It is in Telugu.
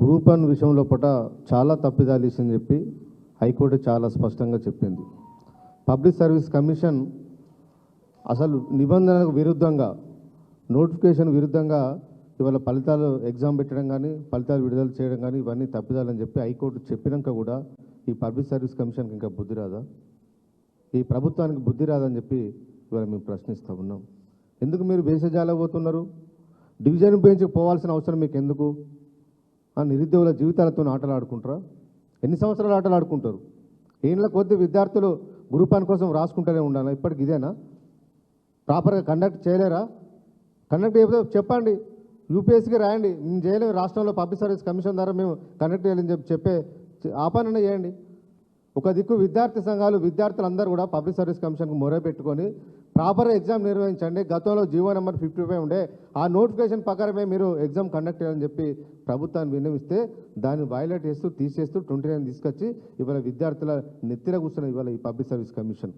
గ్రూప్ వన్ విషయంలో పట చాలా తప్పిదాలు ఇచ్చిందని చెప్పి హైకోర్టు చాలా స్పష్టంగా చెప్పింది. పబ్లిక్ సర్వీస్ కమిషన్ అసలు నిబంధనలకు విరుద్ధంగా నోటిఫికేషన్ విరుద్ధంగా ఇవాళ ఫలితాలు ఎగ్జామ్ పెట్టడం కానీ ఫలితాలు విడుదల చేయడం కానీ ఇవన్నీ తప్పిదాలని చెప్పి హైకోర్టు చెప్పినాక కూడా ఈ పబ్లిక్ సర్వీస్ కమిషన్కి ఇంకా బుద్ధి రాదా? ఈ ప్రభుత్వానికి బుద్ధి రాదని చెప్పి ఇవాళ మేము ప్రశ్నిస్తూ ఉన్నాం. ఎందుకు మీరు భేషజాలకు పోతున్నారు? డివిజన్ బెంచ్కి పోవాల్సిన అవసరం మీకు ఎందుకు ఆ నిరుద్యోగుల జీవితాలతో ఆటలు ఆడుకుంటారా ఎన్ని సంవత్సరాలు ఆటలు ఆడుకుంటారు ఏళ్ళ కొద్ది విద్యార్థులు గ్రూపాన్ కోసం రాసుకుంటూనే ఉండాలి? ఇప్పటికి ఇదేనా? ప్రాపర్గా కండక్ట్ చేయలేరా? కండక్ట్ చేయకపోతే చెప్పండి. యూపీఎస్సీకి రాయండి. మేము చేయలేము. రాష్ట్రంలో పబ్లిక్ సర్వీస్ కమిషన్ ద్వారా మేము కండక్ట్ చేయాలని చెప్పి చెప్పే ఆపరణ చేయండి. ఒక దిక్కు విద్యార్థి సంఘాలు విద్యార్థులు అందరూ కూడా పబ్లిక్ సర్వీస్ కమిషన్కు మొర పెట్టుకొని ప్రాపర్ ఎగ్జామ్ నిర్వహించండి. గతంలో జీవో నెంబర్ ఫిఫ్టీ ఫైవ్ ఉండే ఆ నోటిఫికేషన్ ప్రకారమే మీరు ఎగ్జామ్ కండక్ట్ చేయాలని చెప్పి ప్రభుత్వాన్ని విన్నవిస్తే దాన్ని వైలేట్ చేస్తూ తీసేస్తూ ట్వంటీ నైన్ తీసుకొచ్చి ఇవాళ విద్యార్థుల నెత్తిన కూర్చున్న ఇవాళ ఈ పబ్లిక్ సర్వీస్ కమిషన్.